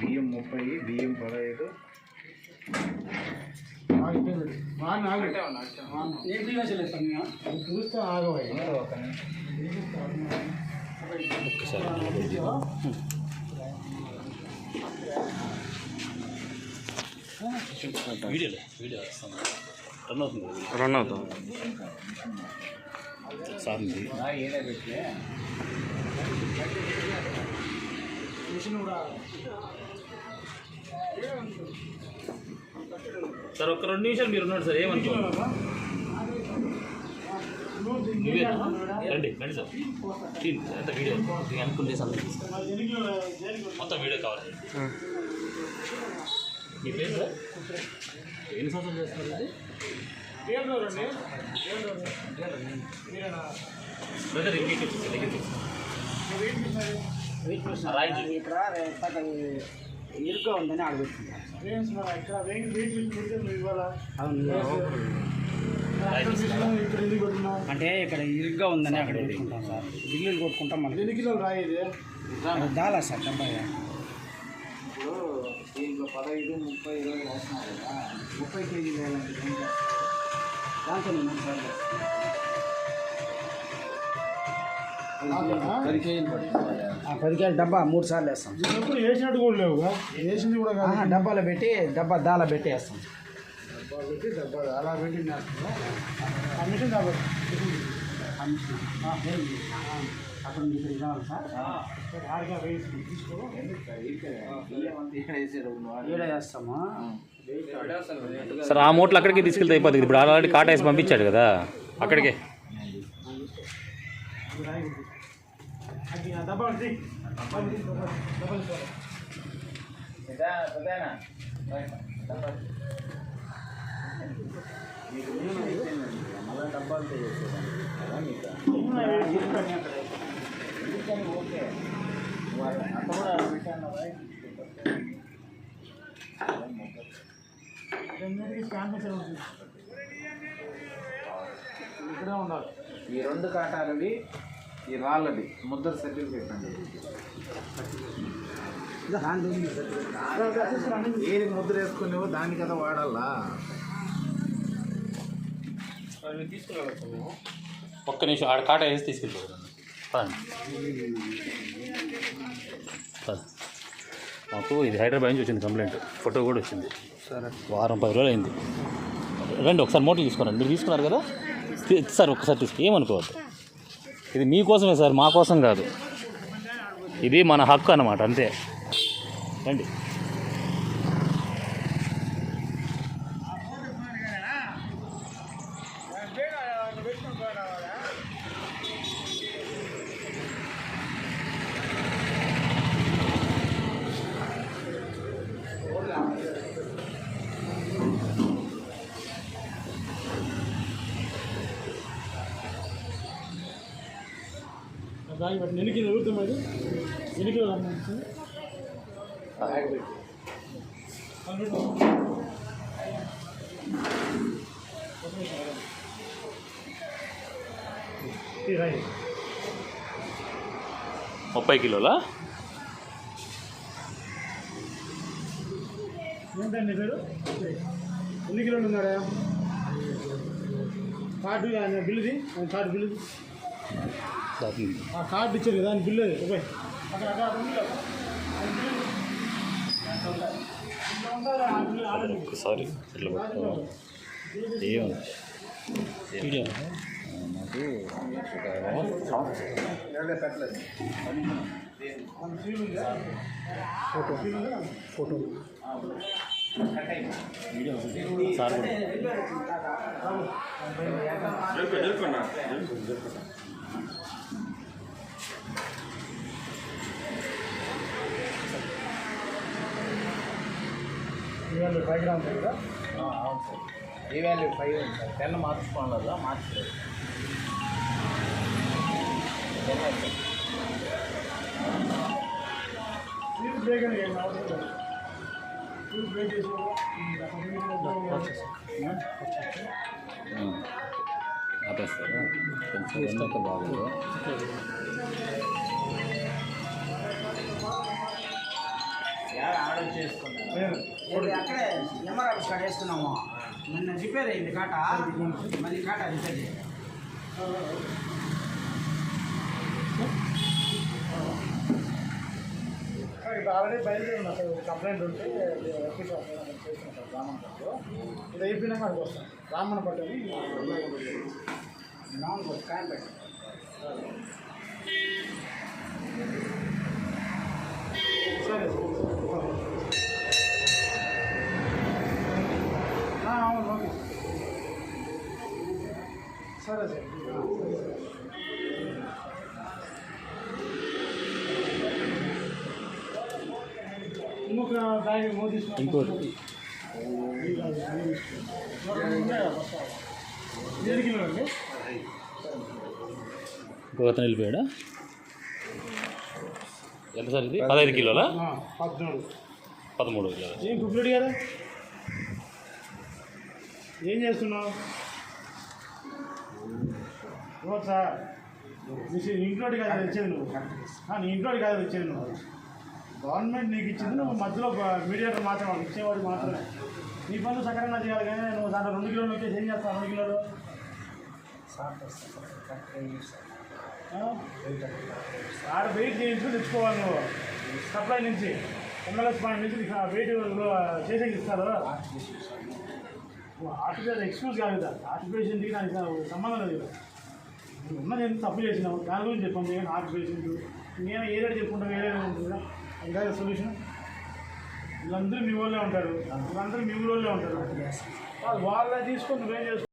బియ్యం ముప్పై బియ్యం పదహైదు. చూస్తే ఆగవాయి వీడియోలో వీడియో రన్ అవుతుంది రన్ అవుతాం సార్ ఏదే పెట్టి సార్ ఒక్క రెండు నిమిషాలు మీరు ఉన్నాడు సార్ ఏమనుకోండి నువ్వే రండి రండి సార్. అంత వీడియో? అనుకుంటే సార్. మొత్తం వీడియో కావాలి మీ పేరు సార్? ఎన్ని సంవత్సరాలు చేస్తున్నారు ఇది? బ్రదర్ వచ్చి ఇరుగ్గా ఉందని అడుగుతున్నాను అంటే ఇక్కడ ఇరుగ్గా ఉందని అక్కడ పెట్టుకుంటాం సార్. బిల్లులు కొట్టుకుంటాం మళ్ళీ ఎన్ని కిలోలు రాయేది దాలా సార్ డెబ్బై. ఇప్పుడు దీంట్లో పదహైదు ముప్పై ఇరవై వేస్తున్నారు కదా. ముప్పై కేజీలు వేయాలంటే ఎంత? దాంతో నేను సార్ పది కేజీలు పడుతుంది పది కేజీ డబ్బా మూడు సార్లు వేస్తాం. ఎప్పుడు వేసినట్టు కూడా లేవుగా వేసింది కూడా డబ్బాలో పెట్టి డబ్బా దాలా పెట్టి వేస్తాం డబ్బా పెట్టి డబ్బా అలా పెట్టి అక్కడ ఆడిగా వేసి తీసుకో ఇక్కడ వేస్తాము సార్ ఆ మూటలు అక్కడికి తీసుకెళ్తే అయిపోతుంది. ఇప్పుడు ఆల్రెడీ కాట వేసి పంపించాడు కదా. అక్కడికే అది ఆ డబ్బా ఉంది. డబ్బా ఉంది, డబ్బా ఉంది, డబ్బా ఉంది. పెద్దనా మీకు బియ్యం అయిపోయిందండి మళ్ళీ డబ్బాలతో చేసేదాన్ని మీకు ఓకే వాళ్ళు కూడా పెట్టాను ఇక్కడే ఉండాలి ఈ రెండు కాటాలవి ఈ రాళ్ళది ముద్ర సర్టిఫికేట్ అండి. ఏది ముద్ర వేసుకునేవో దాని కదా వాడాలా? ఒక్క నిమిషం ఆడ కాట వేసి తీసుకెళ్ళిపోతాను. మాకు ఇది హైదరాబాద్ నుంచి వచ్చింది కంప్లైంట్. ఫోటో కూడా వచ్చింది. సరే. వారం పది రోజులు అయింది. రండి ఒకసారి మోటార్ తీసుకురండి మీరు తీసుకున్నారు కదా? సార్ ఒక్కసారి తీసుకు ఏమనుకోవద్దు. ఇది మీకోసమే సార్ మా కోసం కాదు. ఇది మన హక్కు అన్నమాట అంతే. రండి. రాగి బట్టి ఎన్ని కిలో వెళ్తాం అది ఎన్ని కిలో రమ్మంటుంది ముప్పై కిలోలా? ఏంటండి పేరు? ఎన్ని కిలోలు ఉన్నాడా కార్డు బిల్లుది? కార్డు బిల్లుది? కార్డు ఇచ్చారు ఆయన బిల్లు అది పోయి అక్కడ అక్కడ అక్కడ ఉంది కదా. ఆయన బిల్లు. ఇంకా ఉండాలి, ఆ బిల్లు ఆర్డర్ ఇవ్వు. సారీ ఇట్లా పట్టుకో. ఏం ఉందా ఫోటో ఫోటో సార్ కూడా ఇవాళ పైకి రావాలి కదా అవును సార్ ఏ వాల్యూ ఫైవ్ ఉంది సార్ టెన్ మార్చుకోవాలి కదా మార్చలేదు టెన్ అయితే స్పీడ్ బ్రేక్ అని ఆపేస్తారా కొంచెం ఎందాక బాగోదు ఇది అక్కడే ఎంఆర్ ఆఫీస్ కాడ వేసుకున్నాము నిన్న రిపేర్ అయింది కాట? మళ్ళీ కాట రిపేర్ చేయాలి. ఇక్కడ ఆల్రెడీ బయలుదేరి ఉన్నా సార్ ఒక కంప్లైంట్ ఉంటే ఆఫీస్ చేసుకుంటారు రామన్నపట్టు ఇది అయిపోయినాక అక్కడికి వస్తాం రామన్నపట్టు అని నాన్ కాయ పెట్టి సరే ఆ, అవును ఓకే సరే సార్ ఇంకోటి. ఇంకొక అతను వెళ్ళిపోయాడా? ఎంత సార్ ఇది? పదహైదు కిలోలా? పదమూడు కిలోలా? ఏం కుప్పలేడు కదా ఏం చేస్తున్నావు? సార్ ఇంట్లోటి కాదు వచ్చేది నువ్వు. నీ ఇంట్లోటి కాదు వచ్చేది నువ్వు. గవర్నమెంట్ నీకు ఇచ్చింది నువ్వు మధ్యలో మీడియాటర్ మాత్రం ఇచ్చేవాడు మాత్రమే నీ పనులు సక్రమంగా చేయాలి కానీ నువ్వు దాంట్లో రెండు కిలోలు వచ్చేసి ఏం చేస్తావు రెండు కిలోలు? ఆడ వెయిట్ చేయించుకుని తెచ్చుకోవాలి నువ్వు సప్లై నుంచి ఎమ్మెల్యేస్ పాయింట్ నుంచి వెయిట్ చేసేకి ఇస్తారు ఆర్టిఫిషియల్ ఎక్స్క్యూజ్ కాదు కదా ఆర్టిఫిషియల్కి నాకు సంబంధం లేదు ఉన్నది ఎంత తప్పు చేసినావు దాని గురించి చెప్పండి నేను ఆర్టిఫిషియల్ నేను ఏదైనా చెప్పుకుంటాను ఏదైనా ఉంటుంది కదా ఇంకా సొల్యూషన్ వీళ్ళందరూ మీ వాళ్ళే ఉంటారు. వీళ్ళందరూ మీ ఊళ్ళో ఉంటారు. వాళ్ళు వాళ్ళే తీసుకొని నువ్వేం చేసుకో